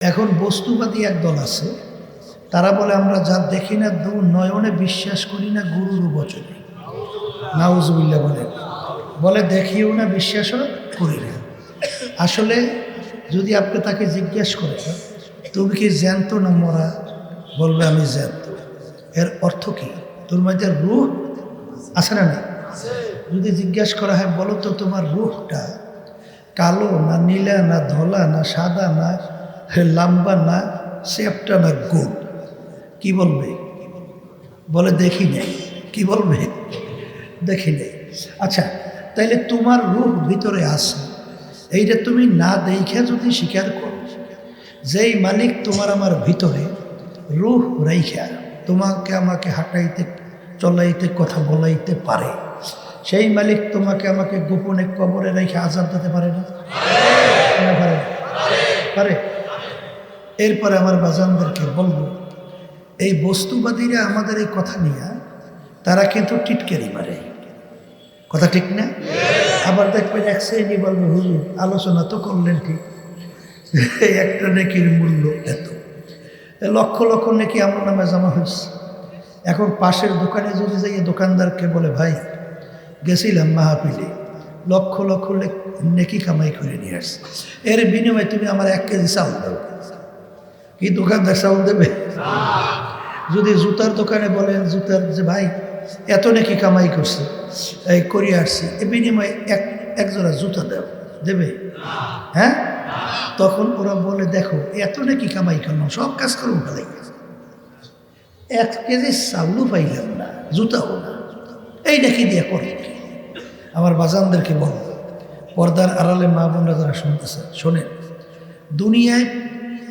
এখন বস্তুবাদী একদল আছে, তারা বলে, আমরা যা দেখি না দু নয়নে বিশ্বাস করি না গুরুর বচনে। নাউজুবিল্লা বলে বলে দেখিও না, বিশ্বাসও করি না। আসলে যদি আপনি তাকে জিজ্ঞেস করেন, তুমি কি জ্যান্ত না মরা? বলবে, আমি জ্যান্ত। এর অর্থ কি? তোর মধ্যে রুহ আছে না না যদি জিজ্ঞেস করা হয়, বলো তো তোমার রুহটা কালো না নীলা না ধলা না সাদা না লাম্বা না সেপটা না গোল। কি বলবে? বলে দেখি নেই। কি বলবে? দেখি নেই। আচ্ছা তাইলে তোমার রূপ ভিতরে আছে। এইটা তুমি না দেখে যদি স্বীকার করো, যেই মালিক তোমার আমার ভিতরে রূহ রেখা তোমাকে আমাকে হাঁটাইতে, চলাইতে, কথা বলাইতে পারে। সেই মালিক তোমাকে আমাকে গোপনে কবরে রেখে আজাদ দিতে পারে না? পারে? পারে? এরপরে আমার বাজানদেরকে বলব এই বস্তুবাদীরা আমাদের এই কথা নিয়ে, তারা কিন্তু টিটকেরি মারে। কথা ঠিক না? আবার দেখবেন এক শ্রেণি বলবে, হুজুর, আলোচনা তো করলেন ঠিক একটা নেকির মূল্য এত। লক্ষ লক্ষ নেকি আমার নামে জমা হয়েছে। এখন পাশের দোকানে যদি যাই দোকানদারকে বলে, ভাই, গেছিলাম মাহাপিলে লক্ষ লক্ষ নেকি কামাই করে নিয়ে আসছে। এর বিনিময়ে তুমি আমার এক কেজি চাল দাও। কি দোকানদার চাউল দেবে? যদি জুতার দোকানে বলেন, জুতার যে ভাই, এত নাকি কামাই করছে, এই করিয়ে আসছি, এ বিনিময়ে এক এক জোড়া জুতা দেও, দেবে? হ্যাঁ? তখন ওরা বলে, দেখো, এত নাকি কামাই করলাম, সব কাজ করব ভালো এক কেজি চাউলও পাইলাম না, জুতাও না। এই নাকি দিয়ে করে আমার বাজানদেরকে বল। পর্দার আড়ালে মা বোনরা যারা শুনতেছে, শোনেন, দুনিয়ায়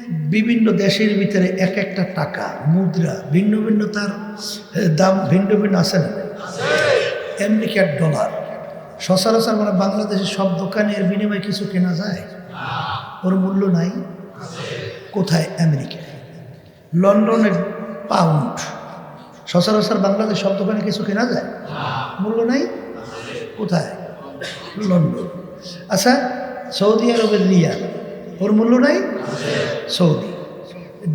বিভিন্ন দেশের ভিতরে এক একটা টাকা, মুদ্রা, ভিন্ন ভিন্ন তার দাম ভিন্ন ভিন্ন আছে না? এক ডলার। সচরাচর মানে বাংলাদেশের সব দোকানে এর বিনিময়ে কিছু কেনা যায়? ওর মূল্য নাই। কোথায়? আমেরিকায়। লন্ডনের পাউন্ড। সচরাচর বাংলাদেশ সব দোকানে কিছু কেনা যায়? মূল্য নাই? কোথায়? লন্ডন। আচ্ছা সৌদি আরবের রিয়াল। ওর মূল্য নাই? সৌদি।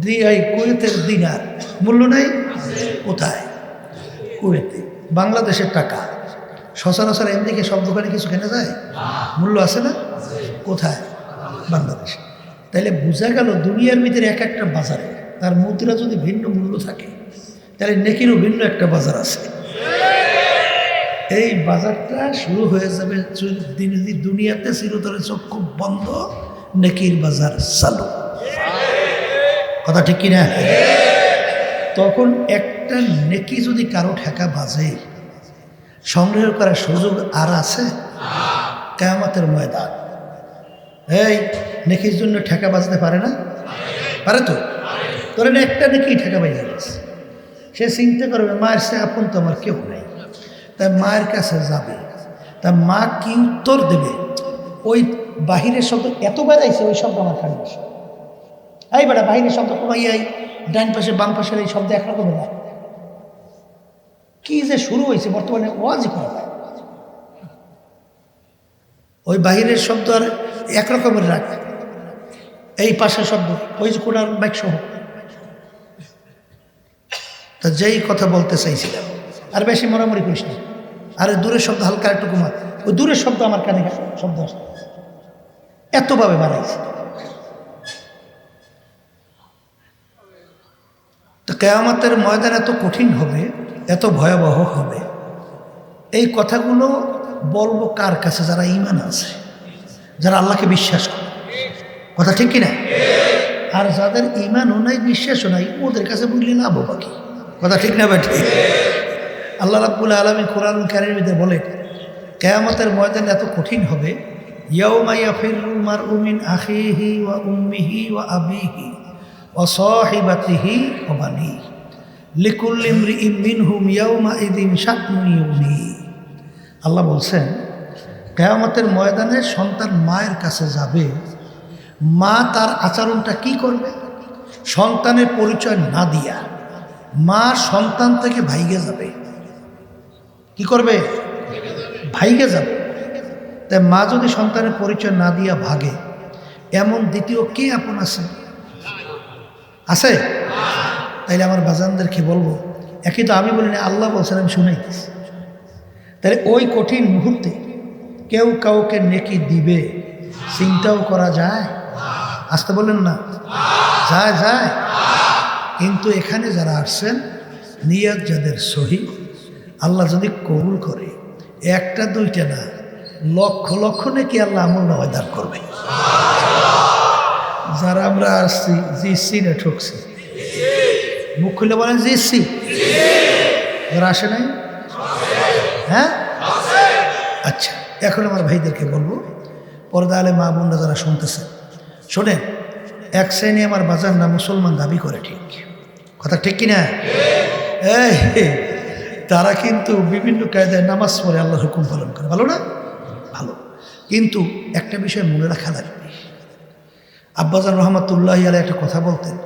দিয়াই কুয়েতের দিনার। মূল্য নাই? কোথায়? কুয়েতে। বাংলাদেশের টাকা। সচরাচর এমনিকে সব দোকানে কিছু কেনা যায়? মূল্য আছে না? কোথায়? বাংলাদেশে। তাইলে বোঝা গেল দুনিয়ার ভিতরে এক একটা বাজারে তার মুদ্রা যদি ভিন্ন মূল্য থাকে তাহলে নেকিরও ভিন্ন একটা বাজার আছে। এই বাজারটা শুরু হয়ে যাবে দুনিয়াতে চিরতরে চক্ষু বন্ধ, নেকির বাজার চালু। কথা ঠিক কিনা? তখন একটা নেকি যদি কারও ঠেকা বাজে, সংগ্রহ করার সুযোগ আর আছে? কেয়ামতের ময়দান। এই, নেকির জন্য ঠেকা বাজতে পারে না? পারে তো? ধরেন একটা নেকি ঠেকা বাজে গেছে। সে চিন্তা করবে, মায়ের সে আপন তো আমার কেউ নেই। তাই মায়ের কাছে যাবে। তা মা কি উত্তর দেবে? ওই বাহিরের শব্দ এত বাজাইছে, ওই শব্দ আমার কানে এই বেটা বাহিরের শব্দ কমাইয়াই ডান পাশে, বাম পাশের এই শব্দ একরকম না কি যে শুরু হয়েছে বর্তমানে ওয়াজই করা যায় ওই বাহিরের শব্দ আর একরকমের রাখ এই পাশের শব্দ, ওই যে কোনার বাইক সহ। তা যেই কথা বলতে চাইছিলাম, আর বেশি মরামরি করিস না। আর দূরের শব্দ হালকা একটু কমা। ওই দূরের শব্দ আমার কানে শব্দ আসে। এতভাবে বাড়াইছে। কেয়ামতের ময়দান এত কঠিন হবে, এত ভয়াবহ হবে। এই কথাগুলো বলব কার কাছে? যারা ইমান আছে যারা আল্লাহকে বিশ্বাস করে। কথা ঠিক কিনা? আর যাদের ইমানও নাই, বিশ্বাসও নাই, ওদের কাছে বুঝলে লাভ বাকি কথা ঠিক না বেঠি আল্লাহ রাব্বুল আলমী কোরআন কারির মধ্যে বলে, কেয়ামতের ময়দান এত কঠিন হবে ইয়াউমাইয়া ফিরুল মার উমিন আখিহি ওয়া উম্মিহি ওয়া আবিহি। ওয়া সাহিবাতিহি ওয়া বানি লিকুল্লি ইমরিইম মিনহুম ইয়াউমা ইদিন ইউনি আল্লাহ বলছেন, কেয়ামতের ময়দানে সন্তান মায়ের কাছে যাবে। মা তার আচরণটা কি করবে? সন্তানের পরিচয় না দিয়া মা সন্তান থেকে ভাইগে যাবে। কি করবে? ভাইগে যাবে। তাই মা যদি সন্তানের পরিচয় না দিয়া ভাগে, এমন দ্বিতীয় কে আপন আছে? আছে? তাইলে আমার বাজানদেরকে বলব? একই তো আমি বলি না আল্লাহ বলছেন, আমি শুনাইতেছি। তাহলে ওই কঠিন মুহূর্তে কেউ কাউকে নেকি দিবে? চিন্তাও করা যায়? আসতে বললেন না। যায় যায়। কিন্তু এখানে যারা আসছেন, নিয়াত যাদের সহি, আল্লাহ যদি কবুল করে, একটা দুইটা না, লক্ষ লক্ষ নাকি আল্লাহ আমল নয় দান করবে। যারা আমরা আসছি, জিসি না ঠকছি মুখ খুলে বলেন জিসি। যারা আসে নাই? হ্যাঁ? আচ্ছা এখন আমার ভাইদেরকে বলব, পর্দা আলে মা বোনরা যারা শুনতেছে, শোনেন, এক শ্রেণি আমার বাজার না মুসলমান দাবি করে ঠিক। কথা ঠিক কিনা? এই, তারা কিন্তু বিভিন্ন কায়দায় নামাজ পড়ে, আল্লাহর হুকুম পালন করে। ভালো না? ভালো। কিন্তু একটা বিষয় মনে রাখা লাগবে। আব্বাজান রহমতুল্লাহ আলাই একটা কথা বলতেন,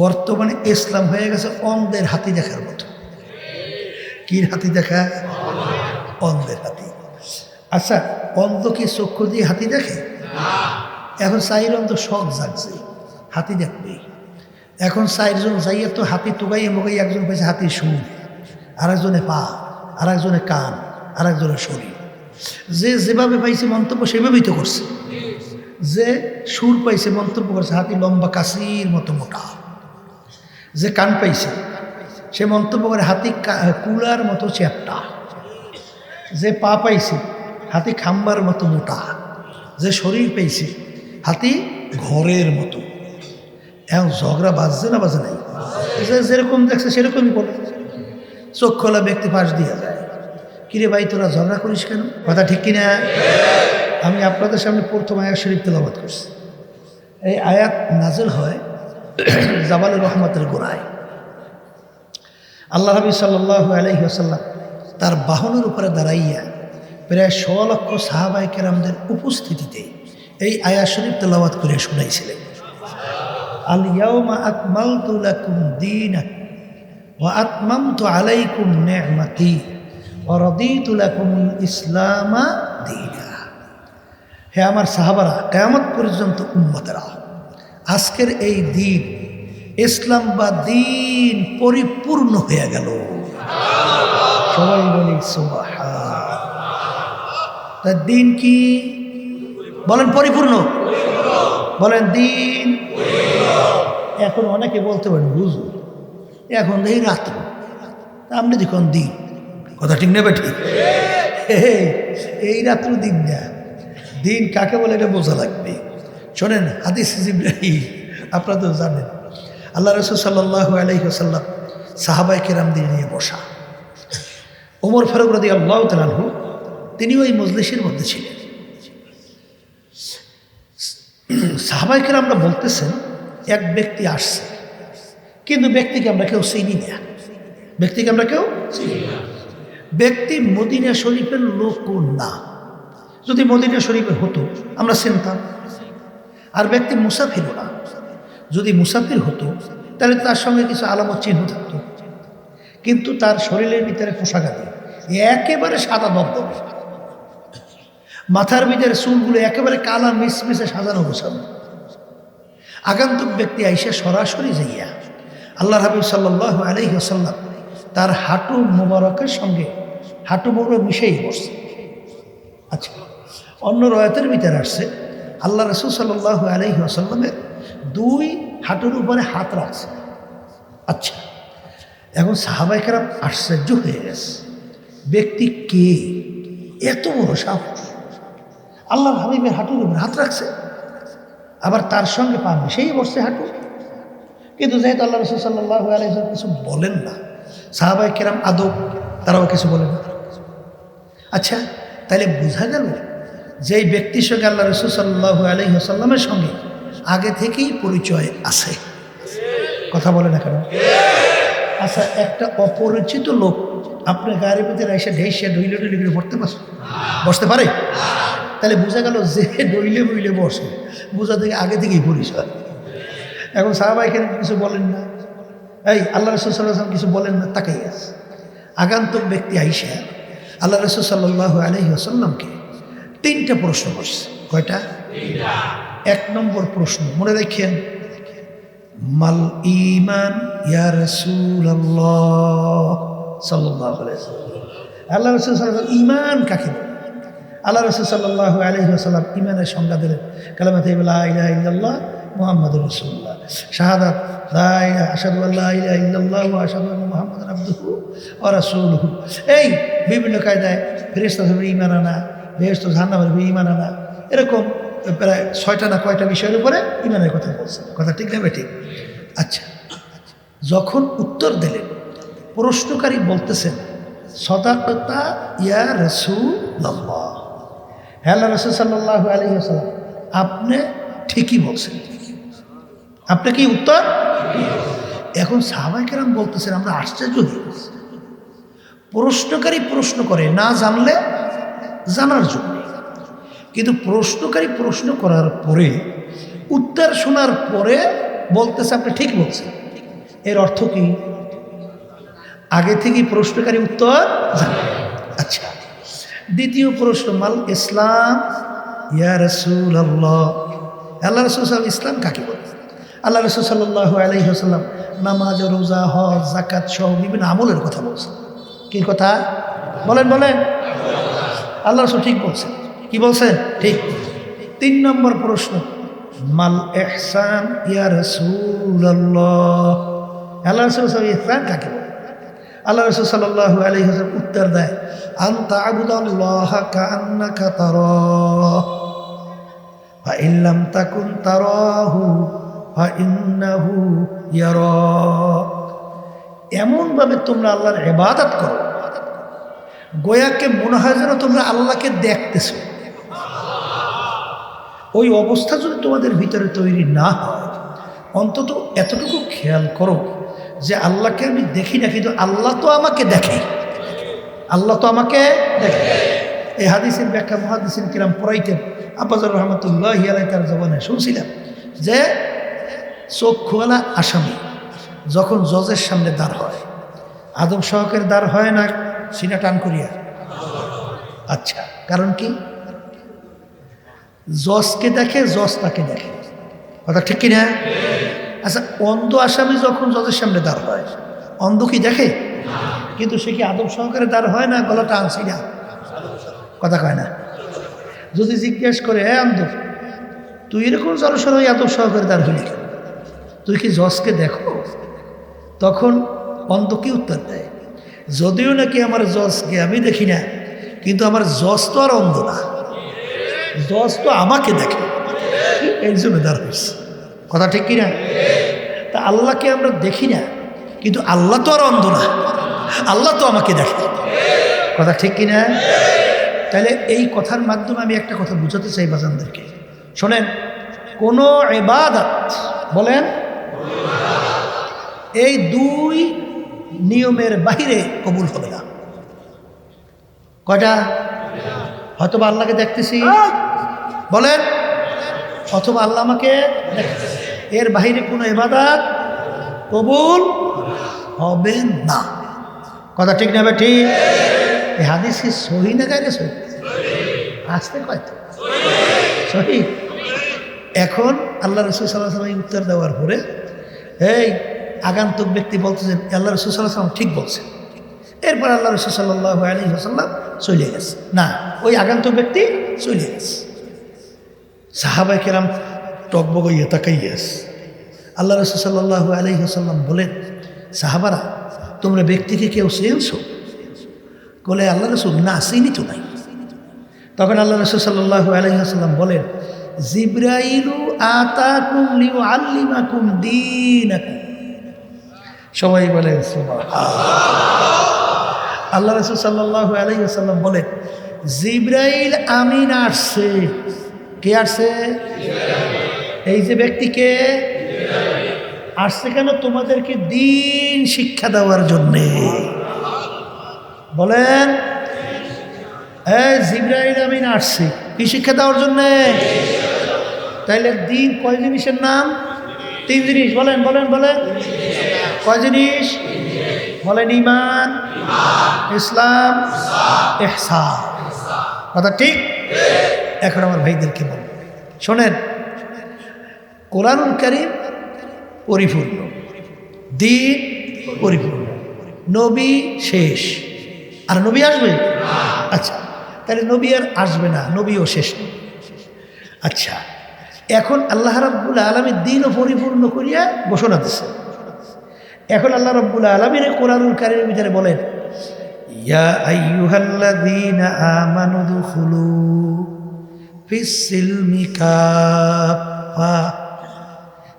বর্তমানে ইসলাম হয়ে গেছে অন্ধের হাতি দেখার মতো। কি হাতি দেখা? অন্ধের হাতি। আচ্ছা অন্ধ কি চক্ষু দিয়ে হাতি দেখে? এখন চাইর অন্ধ শখ জাগছে, হাতি দেখবে। এখন চারজন যাইয়া তো হাতি তোগাইয়ে মোগাই একজন পেয়েছে হাতির সুর আরেকজনে পা, আরেকজনে কান, আরেকজনের শরীর। যে যেভাবে পাইছে মন্তব্য সেভাবেই তো করছে। যে সুর পাইছে, মন্তব্য করছে, হাতি লম্বা কাশির মতো মোটা। যে কান পাইছে, সে মন্তব্য করে হাতি কুলার মতো চ্যাপটা। যে পা পাইছে, হাতি খাম্বার মতো মোটা। যে শরীর পেয়েছে হাতি ঘরের মতো। এখন ঝগড়া বাজছে না বাজে নাই? যেরকম দেখছে, সেরকমই বলে। চোখ খোলা, ব্যক্তি পাশ দিয়ে যায়। কিরে ভাই, তোরা ঝগড়া করিস কেন? কথা ঠিক কিনা? আমি আপনাদের সামনে প্রথম আয়াত শরীফ তেলাবাদ করছি। এই আয়াত নাজেল হয় জাবালুর রহমতের গোড়ায়। আল্লাহ নবী সাল্লাহ আলহি আসাল্লাম তার বাহনের উপরে দাঁড়াইয়া প্রায় শ লক্ষ সাহাবাই কেরামদের উপস্থিতিতে এই আয়া শরীফ তেলাওয়াত করে শুনাইছিলেন। আল ইয়াউমা আকমালতু লাকুম দীনাক ওয়া আতমামতু আলাইকুম নি'মাতি ওয়া রাদিতু লাকুমুল ইসলামা দীনা হে আমার সাহাবারা, কেয়ামত পর্যন্ত উম্মতেরা, আজকের এই দিন ইসলাম বা দিন পরিপূর্ণ হয়ে গেল। সবাই বলি তার দিন কি? বলেন পরিপূর্ণ। বলেন দিন এখন অনেকে বলতে পারেন বুঝুন এখন এই রাত্র, আপনি দেখুন দিন। কথা ঠিক নেবে ঠিক? এই রাত্র দিন না। দিন কাকে বলে এটা বোঝা লাগবে? শোনেন, হাদিস ইব্রাহিম আপনারা তো জানেন। আল্লাহ রসুল সাল্লাহ আলহিহাসাল্লাম সাহাবাই কেরামদের নিয়ে বসা। ওমর ফারুক রদি আল্লাহ তালাহু তিনি ওই মজলিসের মধ্যে ছিলেন। সাহাবাইকে আমরা বলতেছেন, এক ব্যক্তি আসছে, কিন্তু ব্যক্তিকে আমরা কেউ চিনি না। ব্যক্তিকে আমরা কেউ না। ব্যক্তি মদিনা শরীফের লোক না। যদি মদিনা শরীফের হতো, আমরা চিনতাম আর ব্যক্তি মুসাফিরও না। যদি মুসাফির হতো, তাহলে তার সঙ্গে কিছু আলামত চিহ্ন থাকতো। কিন্তু তার শরীরের ভিতরে পোশাক পোশাকাদি একেবারে সাদা দবদবে মাথার ভিতরে চুলগুলো একেবারে কালা মিসমিসে সাজানো গোছানো। আগন্তুক ব্যক্তি আইসে সরাসরি যাইয়া আল্লাহ হাবিব সাল্লাহ আলহি আসাল্লাম তার হাঁটু মোবারকের সঙ্গে, হাঁটু মোবারক মিশেই বসছে। আচ্ছা। অন্য রয়াতের ভিতরে আসছে। আল্লাহ রসুল সাল্লাহ আলহি আসাল্লামের দুই হাঁটুর উপরে হাত রাখছে। আচ্ছা এখন সাহাবাইকার আশ্চর্য হয়ে গেছে। ব্যক্তি কে? এত বড় সাহস। আল্লাহ হাবিবের হাঁটুর উপরে হাত রাখছে। আবার তার সঙ্গে পা মিশেই বসছে হাঁটু। কিন্তু যেহেতু আল্লাহ রসুল সাল্লাহ আলাইসাল কিছু বলেন না সাহাবাই কেরাম আদব তারাও কিছু বলেন না। আচ্ছা তাহলে বোঝা গেল যে এই ব্যক্তির সঙ্গে আল্লাহ রসুল সাল্লাহ আলহিহাসাল্লামের সঙ্গে আগে থেকেই পরিচয় আছে। কথা বলে না কেন? আচ্ছা একটা অপরিচিত লোক আপনার গাড়ির ভিতরে এসে ঢেসে ডইলে ডইলে করে পড়তে পারছে? বসতে পারে? তাহলে বোঝা গেল যে ডইলে বইলে বসে। বোঝা থেকে আগে থেকেই পরিচয়। এখন সাহাবাই কেন কিছু বলেন না। এই আল্লাহ রসুল কিছু বলেন না তাকাই আছে। আগান্তক ব্যক্তি আইসা আল্লাহ রসুল সাল্লাহ আলহি আসাল্লামকে তিনটা প্রশ্ন করছে। কয়টা? এক নম্বর প্রশ্ন মনে রাখেন মাল ইমান ইয়া আলাইহি ওয়াসাল্লাম। আল্লাহ রাসূল ঈমান কাকে আল্লাহ রসুল সাল্লাহ আলহি আসাল্লাম ইমানের সংজ্ঞা দিলেন কালামাত ইলাহ ইল্লাল্লাহ মোহাম্মদ রসুল্লাহ শাহাদাত আসাদু আল্লাহ ইলাহ ইল্লাল্লাহ আসাদু মোহাম্মদ আব্দুহু ও রাসূলহু। এই বিভিন্ন কায়দায় ফেরেস্তা ইমান আনা বেহস্ত জাহান্নাম ধরবে ইমান আনা। এরকম প্রায় ছয়টা না কয়টা বিষয়ের উপরে ইমানের কথা বলছে। কথা ঠিক না ঠিক আচ্ছা যখন উত্তর দিলেন, প্রশ্নকারী বলতেছেন, সদাকতা ইয়া রসুল্লাহ হ্যাঁ রসুল সাল্লাহ আলী আসালাম আপনি ঠিকই বলছেন। আপনি কি উত্তর? এখন সাহাবাই কেরাম বলতেছেন, আমরা আশ্চর্য হয়ে প্রশ্নকারী প্রশ্ন করে, না জানলে জানার জন্য। কিন্তু প্রশ্নকারী প্রশ্ন করার পরে, উত্তর শোনার পরে বলতেছে, আপনি ঠিক বলছেন। এর অর্থ কি? আগে থেকেই প্রশ্নকারী উত্তর জানে। আচ্ছা দ্বিতীয় প্রশ্ন, মাল ইসলাম? ইয়া রসুল আল্লাহ আল্লাহ রসুল সাল্লাম ইসলাম কাকে বলে আল্লাহ রসুল সাল্লাহ আলহিহাসাল্লাম নামাজ, রোজা, হজ জাকাত সহ বিভিন্ন আমলের কথা বলছেন। কি কথা? বলেন বলেন। আল্লাহ রসুল ঠিক বলছেন কি বলছেন ঠিক। তিন নম্বর প্রশ্ন, মাল এহসান ইয়া রসুল আল্লাহ আল্লাহ রসুল সাল্লাম ইহসান কাকে আল্লাহ রসুল সাল্লাহ আলহি উত্তর দেয়, আন্তা আবুদাল্লাহ কান্নাকা তারাহ ফাইল্লাম তাকুন তারাহু ফাইন্নাহু ইয়ারাক এমনভাবে তোমরা আল্লাহর ইবাদত করো গোয়াকে মনে হয় যেন তোমরা আল্লাহকে দেখতেছ। ওই অবস্থা যদি তোমাদের ভিতরে তৈরি না হয়, অন্তত এতটুকু খেয়াল করো যে আল্লাহকে আমি দেখি না, কিন্তু আল্লাহ তো আমাকে দেখে। আল্লাহ তো আমাকে দেখে। এই হাদিসের ব্যাখ্যা মহাদিসিন কিরাম পড়াইতেন আব্বাজুর রহমতুল্লাহ হিয়ালাই তার জবানে শুনছিলাম যে চোখ খোয়ালা আসামি, যখন জজের সামনে দাঁড় হয় আদম সহকের দাঁড় হয় না সিনা টান করিয়া। আচ্ছা কারণ কি? জজকে দেখে, জজ তাকে দেখে। কথা ঠিক কিনা? আচ্ছা অন্ধ আসামি যখন জজের সামনে দাঁড় হয়, অন্ধ কি দেখে? কিন্তু সে কি আদব সহকারে দাঁড় হয় না, গলাটা আনছি না? কথা কয় না। যদি জিজ্ঞেস করে হ্যাঁ অন্ধ, তুই এরকম জলসর হয়ে আদব সহকারে দাঁড় কেন? তুই কি জজকে দেখো? তখন অন্ধ কি উত্তর দেয়? যদিও নাকি আমার জজকে আমি দেখি না, কিন্তু আমার জজ তো আর অন্ধ না। জজ তো আমাকে দেখে। এই জন্য দাঁড় হয়েছে। কথা ঠিক কিনা? তা আল্লাহকে আমরা দেখি না, কিন্তু আল্লাহ তো আর অন্ধ না। আল্লাহ তো আমাকে দেখে। কথা ঠিক কিনা? তাহলে এই কথার মাধ্যমে আমি একটা কথা বুঝাতে চাই বাজানদেরকে। শোনেন, কোনো এবাদত, বলেন, এই দুই নিয়মের বাহিরে কবুল হবে না। কয়টা? হয়তো বা আল্লাহকে দেখতেছি। বলেন অথবা আল্লাহ আমাকে এর বাহিরে কোনো এবাদাত কবুল হবে না। কথা ঠিক না ঠিক। এই হাদিস কি সহি না গাইলে সহি? আসতে কয়তো সহি। এখন আল্লাহ রসুল সাল্লাহ সাল্লাম উত্তর দেওয়ার পরে, এই আগান্তক ব্যক্তি বলতেছেন, আল্লাহ রসুল সাল্লাহ সাল্লাম ঠিক বলছেন। এরপর আল্লাহ রসুল সাল্লাহ আলী সাল্লাম চলে গেছে। না, ওই আগন্তক ব্যক্তি চলে গেছে। সাহাবাই কেরাম টকবগ ইয়ে তাকাইয়াস। আল্লাহ রসুল সাল্লাহ আলী সাল্লাম বলেন, সাহাবারা, তোমরা ব্যক্তিকে কেউ চেনছো? বলে, আল্লাহ রসুল না, চিনি তো নাই। তখন আল্লাহ রসুল সাল্লাহ আলহিহাসাল্লাম বলেন, জিব্রাইলু আতাকুম লিউ আল্লিমাকুম দিনাকুম। সবাই বলে আল্লাহ রসুল সাল্লাহ আলহিহাসাল্লাম বলেন জিব্রাইল আমিন আসছে। কে আসছে? এই যে ব্যক্তিকে আসছে কেন? তোমাদেরকে দিন শিক্ষা দেওয়ার জন্যে। বলেন হ্যাঁ জিব্রাইল আমিন আসছে। কি শিক্ষা দেওয়ার জন্যে? তাইলে দিন কয় জিনিসের নাম? তিন জিনিস, বলেন বলেন বলেন। কয় জিনিস? বলেন ইমান ইসলাম এহসান কথা ঠিক? এখন আমার ভাইদেরকে বল শোনেন কোরআনুল করিম পরিপূর্ণ, দিন পরিপূর্ণ, নবী শেষ। আর নবী আসবে? আচ্ছা তাহলে নবী আর আসবে না, নবীও শেষ। আচ্ছা এখন আল্লাহ রাব্বুল আলমীর দিনও পরিপূর্ণ করিয়া ঘোষণা দিচ্ছে এখন আল্লাহ রব্বুল আলমীর কোরআনুল কারিমের ভিতরে বলেন, ইয়া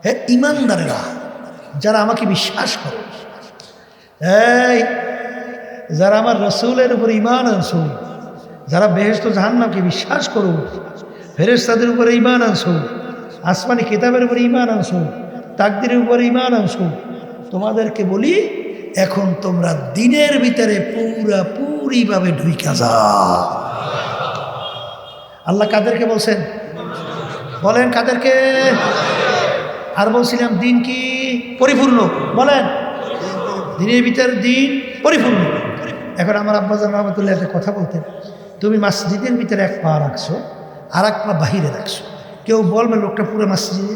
হে ইমানদারেরা যারা আমাকে বিশ্বাস করে যারা আমার রসুলের উপর ইমান আনছো, যারা বেহেস্ত জাহান্নামকে বিশ্বাস করো ফেরেস্তাদের উপরে ইমান আনছো, আসমানি কিতাবের উপরে ইমান আনছো, তাকদিরের উপরে ইমান আনছো, তোমাদেরকে বলি, এখন তোমরা দিনের ভিতরে পুরা পুরিভাবে ঢুইকা যাও। আল্লাহ কাদেরকে বলছেন? বলেন কাদেরকে? আর বলছিলাম, দিন কি পরিপূর্ণ? বলেন। দিনের ভিতর দিন পরিপূর্ণ। এখন আমার আব্বাজান রহমতুল্লাহ কথা বলতেন, তুমি মসজিদের ভিতরে এক পা রাখছো আর এক পা বাহিরে রাখছো। কেউ বলবে লোকটা পুরো মসজিদে?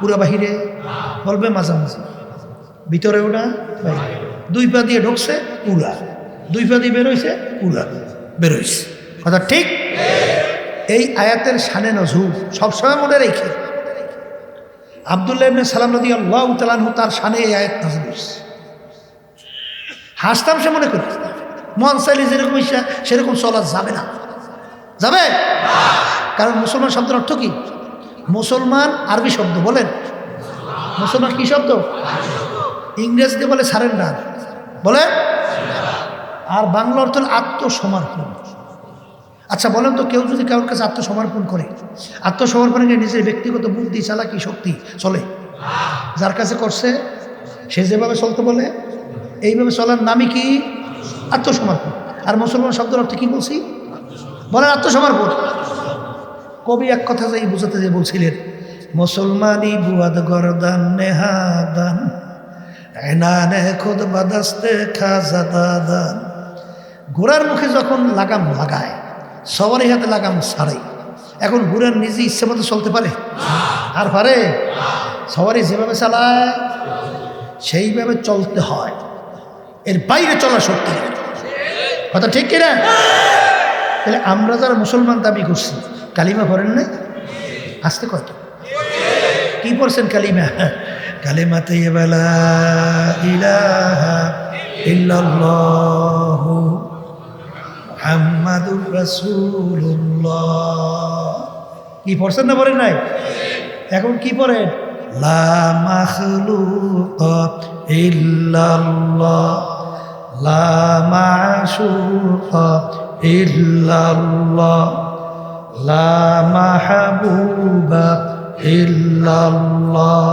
পুরো বাহিরে? বলবে মাঝামাঝি। ভিতরেও না, বাইরে? দুই পা দিয়ে ঢুকছে, পুরা। দুই পা দিয়ে বেরোইছে, পুরা। বেরোইছে। কথা ঠিক? এই আয়াতের সানে নজুর সবসময় মনে রেখে। আবদুল্লাহ সালাম নদী আল্লাহ তালানহু তার সানে এই আয়াত হয়েছে। হাসতাম সে মনে করি। মন চাইলে যেরকম ইচ্ছা সেরকম চলা যাবে না। যাবে? কারণ মুসলমান শব্দের অর্থ কি? মুসলমান আরবি শব্দ, বলেন। মুসলমান কি শব্দ? ইংরেজকে বলে সারেন্ডার। বলে আর বাংলা অর্থ আত্মসমর্পণ। আচ্ছা বলেন তো কেউ যদি কারোর কাছে আত্মসমর্পণ করে, আত্মসমর্পণে গিয়ে নিজের ব্যক্তিগত বুদ্ধি, চালাকি, শক্তি চলে। যার কাছে করছে, সে যেভাবে চলতে বলে, এইভাবে চলার নামই কি? আত্মসমর্পণ। আর মুসলমান শব্দের অর্থ কি বলছি? বলেন আত্মসমর্পণ। কবি এক কথা যাই বুঝাতে যে বলছিলেন, মুসলমানি বুয়াদ গরদান নেহাদান, এনানে খোদ বাদাস্তে খাজা ঘোড়ার মুখে যখন লাগাম লাগায়, সবারই হাতে লাগাম ছাড়াই এখন ঘোড়ার নিজে ইচ্ছে মতো চলতে পারে? আর পারে? সবারই যেভাবে চালায়, সেইভাবে চলতে হয়। এর বাইরে চলা শক্তি। কথা ঠিক কিনা? তাহলে আমরা যারা মুসলমান দাবি করছি, কালিমা পড়েন নাই? আসতে কত? কি পড়ছেন কালিমা? কালিমাতে বেলা ইলাহা ইল্লাল্লাহু মুহাম্মাদুর রাসূলুল্লাহ। কি পড়ছেন না পড়েন নাই? এখন কি পড়েন? লা মাখলুকা ইল্লাল্লাহ, লা মাশুকা ইল্লাল্লাহ, লা মাহবুবা ইল্লাল্লাহ।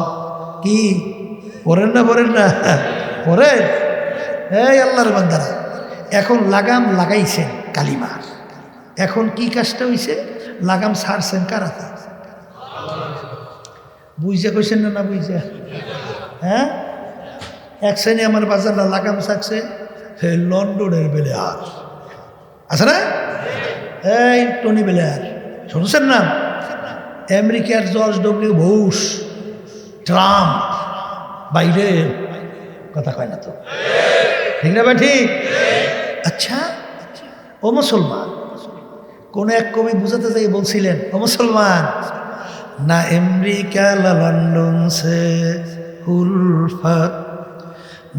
কি? পড়েন না পড়েন না? পড়েন? এই আল্লাহর বান্দারা, এখন লাগাম লাগাইছেন কালিমার এখন কি কাজটা হইছে? লাগাম ছাড়ছেন কারাতে বুঝে কইছেন না না বুঝে হ্যাঁ? এক শ্রেণি আমার বাজারটা লাগাম থাকছে হে লন্ডনের বেলে আর। আছে না? এই টনি বেলার, শুনছেন না? আমেরিকার জর্জ ডব্লিউ বুশ, ট্রাম্প, বাইরে, কথা কয় না তো। ঠিক না ভাই, ঠিক? আচ্ছা ও মুসলমান, কোন এক কবি বুঝাতে যাই বলছিলেন, ও মুসলমান, না আমেরিকা লা লন্ডন সে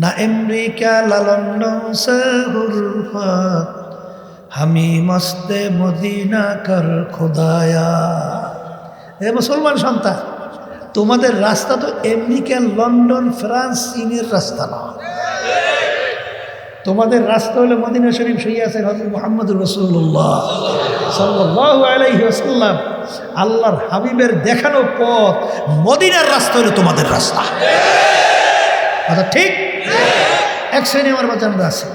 না আমেরিকা লা লন্ডন সে হুলফত হামি মস্তে মদিনা কর খোদায়া। এ মুসলমান সন্তান, তোমাদের রাস্তা তো আমেরিকা লন্ডন, ফ্রান্স, চীনের রাস্তা না। তোমাদের রাস্তা হলো মদিনা শরীফ শুয়ে আছেন হজরত রসুল্লাহ সাল্লাহ আলাইহি আসাল্লাম আল্লাহর হাবিবের দেখানো পথ, মদিনার রাস্তা হলো তোমাদের রাস্তা। আচ্ছা ঠিক? এক শ্রেণি আমার বাচ্চারা আছে।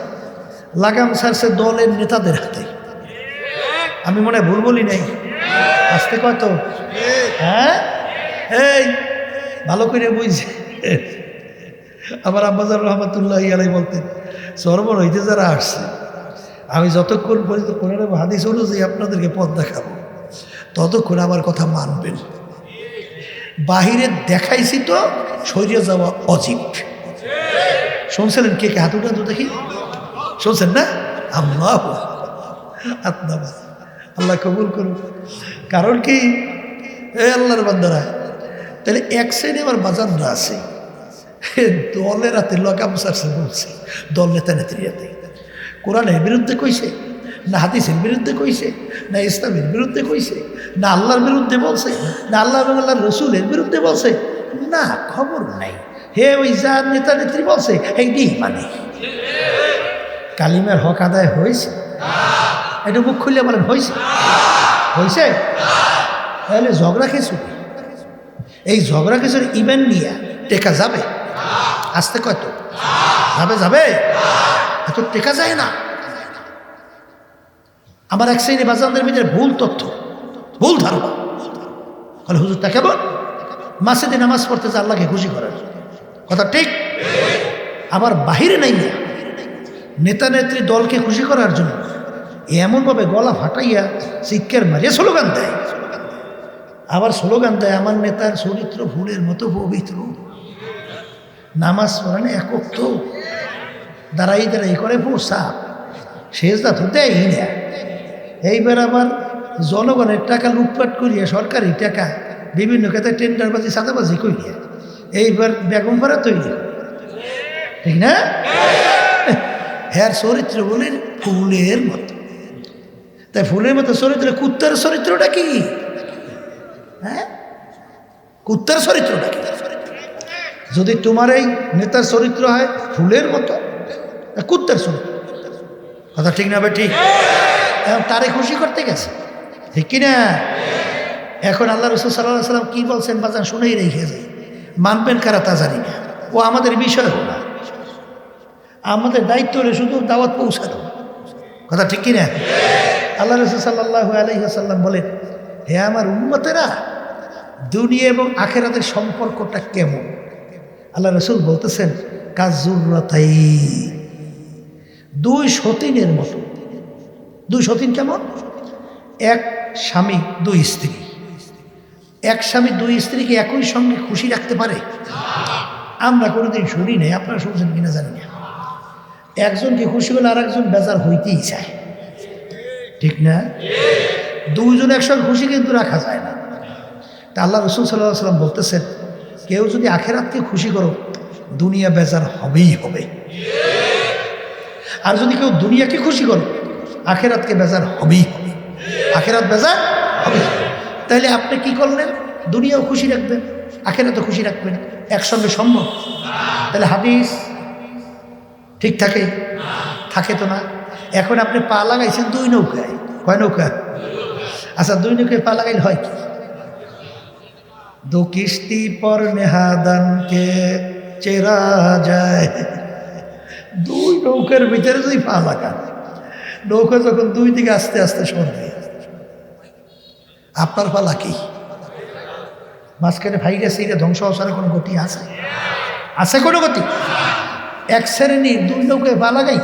লাগাম ছাড়ছে দলের নেতাদের হাতে। আমি মনে ভুল বলি নাই? আসতে কত? হ্যাঁ? এই, ভালো করে বুঝছে আবার আব্বাজার রহমতুল্লাহ আলাই বলতেন সরবর হইতে যারা আসছে, আমি যতক্ষণ পর্যন্ত কোরআন হাদিস অনুযায়ী আপনাদেরকে পথ দেখাবো, ততক্ষণ আমার কথা মানবেন। বাহিরে দেখাইছি তো শরীরে যাওয়া অজীব। শুনছিলেন কে কে? হাত উঠে তো দেখি। শুনছেন না? আল্লাহ আত্মা আল্লাহ কবুল করুন কারণ কি? এ আল্লাহর বান্দারা, তাহলে এক সাইডে আমার বাজানরা আছে। দলে হাতে লগাম সারছে বলছে, দল নেতা নেত্রীরাতে কোরআনের বিরুদ্ধে কইছে, না হাদিসের বিরুদ্ধে কইছে, না ইসলামের বিরুদ্ধে কইছে, না আল্লাহর বিরুদ্ধে বলছে, না আল্লাহ এবং আল্লাহর রসুলের বিরুদ্ধে বলছে, না, খবর নাই। হে ওই যা নেতা নেত্রী বলছে এইটাই মানে। কালিমের হক আদায় হয়েছে? এটা মুখ খুললে বলেন হয়েছে? হয়েছে? তাহলে ঝগড়া কিছু এই ঝগড়া কিছুর ইভেন্ট নিয়ে টেকা যাবে? আসতে কত যাবে যাবে? এত টেকা যায় না। আমার এক শ্রেণি বাজানদের ভিতরে ভুল তথ্য, ভুল ধারণা। বলে, হুজুর, তা কেমন? দিন নামাজ পড়তে আল্লাহকে খুশি করার কথা ঠিক? আবার বাহিরে নাই না নেতা নেত্রী দলকে খুশি করার জন্য এমনভাবে গলা ফাটাইয়া শিক্ষার মারিয়া স্লোগান দেয়। আবার স্লোগান দেয়, আমার নেতার চরিত্র ফুলের মতো পবিত্র। নামাজ পড়ানো একক তো দাঁড়াই দাঁড়াই করে পোষা। শেষ দা তো দেয়ই না। এইবার আবার জনগণের টাকা লুটপাট করিয়া সরকারি টাকা বিভিন্ন ক্ষেত্রে টেন্ডারবাজি, সাদাবাজি করিয়া এইবার বেগম ভাড়া তৈরি। ঠিক না? হ্যার চরিত্র বলে ফুলের মতো। তাই ফুলের মতো চরিত্র, কুত্তার চরিত্রটা কি? হ্যাঁ? কুত্তার চরিত্রটা কি? যদি তোমার এই নেতার চরিত্র হয়, ফুলের মতো কুত্তার চরিত্র। কথা ঠিক না ঠিক তারে খুশি করতে গেছে। ঠিক কিনা? এখন আল্লাহ রসুল সাল্লাহ সাল্লাম কী বলছেন বাজান শুনেই রেখে যায় মানবেন কারা তা জানি না। ও আমাদের বিষয় না। আমাদের দায়িত্ব হলে শুধু দাওয়াত পৌঁছানো। কথা ঠিক কিনা? আল্লাহ রসুল সাল্লাহ আলহিহাসাল্লাম বলেন, হে আমার উন্মতেরা দুনিয়া এবং আখেরাতের সম্পর্কটা কেমন? আল্লাহ রসুল বলতেছেন কাজুরতাই দুই সতীনের মতো। দুই সতীন কেমন? এক স্বামী, দুই স্ত্রী। এক স্বামী, দুই স্ত্রীকে একই সঙ্গে খুশি রাখতে পারে? আমরা কোনোদিন শুনি নাই, আপনারা শুনছেন কিনা জানি না। একজনকে খুশি হলে আর একজন বেজার হইতেই চায়। ঠিক না? দুইজন একসঙ্গে খুশি কিন্তু রাখা যায় না। তা আল্লাহ রসুল সাল্লাহ সাল্লাম বলতেছেন, কেউ যদি আখেরাতকে খুশি করো, দুনিয়া বেজার হবেই হবে। আর যদি কেউ দুনিয়াকে খুশি করো, আখেরাতকে বেজার হবেই হবে। আখেরাত বেজার হবে। তাহলে আপনি কি করলেন? দুনিয়াও খুশি রাখবেন, আখেরাতও খুশি রাখবেন। একসঙ্গে সম্ভব? তাহলে হাদিস ঠিক থাকে? থাকে তো না? এখন আপনি পা লাগাইছেন দুই নৌকায়। কয় নৌকা? আচ্ছা দুই নৌকায় পা লাগাইলে হয় কি? দু কিস্তি পর নেহাদানকে চেরা যায়। দুই নৌকার ভিতরে যদি পা লাগান, নৌকা যখন দুই দিকে আস্তে আস্তে সরবে, আপনার পালা কি? মাঝখানে ভাইরাস, এইটা ধ্বংস হওয়ার কোনো গতি আছে? আছে কোনো গতি? এক শ্রেণির দুই নৌকায় পা লাগাই।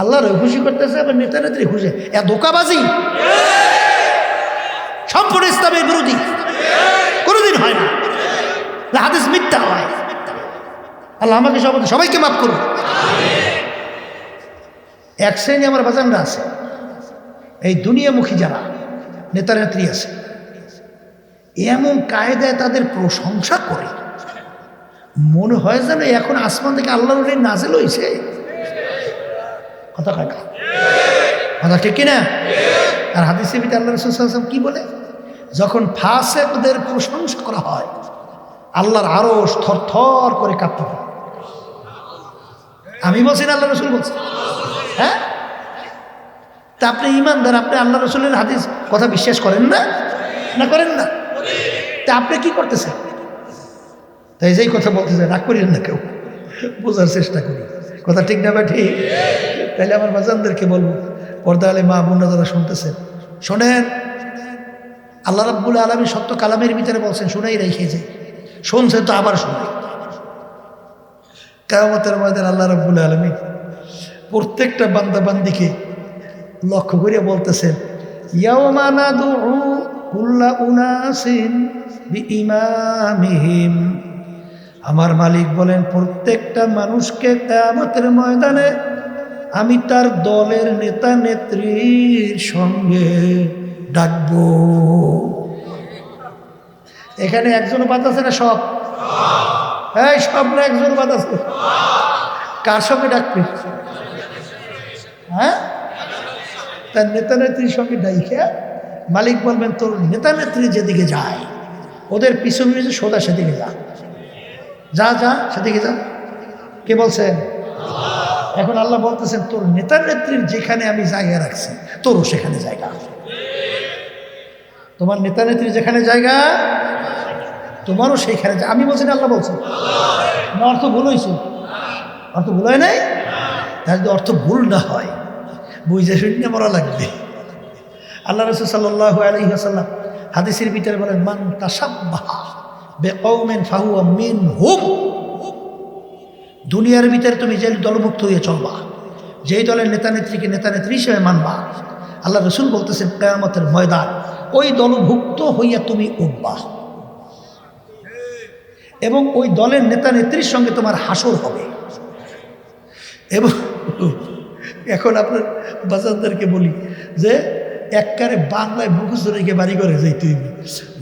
আল্লাহর খুশি করতেছে, আবার নেতা নেত্রী খুশি। এ ধোকাবাজি? সম্পূর্ণ ইসলামের বিরোধী। কোনোদিন হয় না। হাদিস মিথ্যা হয়। আল্লাহ আমাকে সবাই সবাইকে মাফ করুন এক শ্রেণি আমার বাজানরা আছে। এই দুনিয়ামুখী যারা, নেতা নেত্রী আছে, এমন কায়দায় তাদের প্রশংসা করে। মনে হয় যেন এখন আসমান থেকে আল্লাহর ওলি নাজেল হয়েছে কথা কয় কথা ঠিক কিনা? আর হাদিসে ভিতরে আল্লাহ রসুল কি বলে? যখন ফাসেকদের প্রশংসা করা হয়, আল্লাহর আরও থর থর করে কাঁপতে হয় আমি বলছি না আল্লাহ রসুল বলছি? হ্যাঁ? তা আপনি ইমানদার, আপনি আল্লাহ রসুলের হাদিস কথা বিশ্বাস করেন না? না করেন না? তা আপনি কি করতেছেন? তাই যেই কথা বলতেছে, রাগ করিলেন না কেউ। বোঝার চেষ্টা করি। কথা ঠিক না বা ঠিক? তাইলে আমার বাজানদেরকে বলব পর্দা আলে মা বোনরা যারা শুনতেছেন শোনেন, আল্লাহ রাব্বুল আলমী সত্য কালামের ভিতরে বলছেন, শুনেই রেখেছে শুনছে তো আবার শুনে। কেমতের ময়দান আল্লাহ রাব্বুল আলমী প্রত্যেকটা বান্দা বান্দিকে লক্ষ্য করে বলতেছেন, ইয়াওমা নাদুউ কুল্লা উনাসিন বিইমামিহিম। আমার মালিক বলেন, প্রত্যেকটা মানুষকে কেয়ামতের ময়দানে আমি তার দলের নেতা নেত্রীর সঙ্গে ডাকবো। এখানে একজন বাদ আছে না সব? হ্যাঁ সব না একজন বাদ আছে? কার সঙ্গে ডাকবে? হ্যাঁ? তার নেতা নেত্রীর সঙ্গে ডাইকে মালিক বলবেন, তোর নেতা নেত্রী যেদিকে যায়, ওদের পিছু পিছু সোজা সেদিকে যা। যা যা, সেদিকে যা। কে বলছেন? এখন আল্লাহ বলতেছেন, তোর নেতা নেত্রীর যেখানে আমি জায়গা রাখছি, তোরও সেখানে জায়গা তোমার নেতা নেত্রী যেখানে জায়গা, তোমারও সেইখানে আমি বলছি না, আল্লাহ বলছেন না অর্থ ভুল হয়েছে? অর্থ ভুল হয় নাই? তার যদি অর্থ ভুল না হয়, বুঝে শুনে মরা লাগবে। আল্লাহ রসুল সাল্লাহ আলহিহাসাল্লাম হাদিসের ভিতরে বলেন, মান তাসাব্বাহা বে ফাহুয়া মিন হুম দুনিয়ার ভিতরে তুমি যে দলমুক্ত হয়ে চলবা, যেই দলের নেতা নেত্রীকে নেতা নেত্রী হিসেবে মানবা, আল্লাহ রসুল বলতেছেন, কেয়ামতের ময়দান, ওই দলভুক্ত হইয়া তুমি উঠবা। এবং ওই দলের নেতা নেত্রীর সঙ্গে তোমার হাসর হবে। এবং এখন আপনার বাজারদারকে বলি যে এককারে বাংলায় মুখস্থ রেখে বাড়ি করে যাই তুই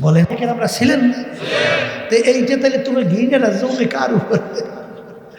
বলেন এখানে আমরা ছিলেন না? তো এইটা তাহলে তুমি ঘিনে না জমে কার উপরে?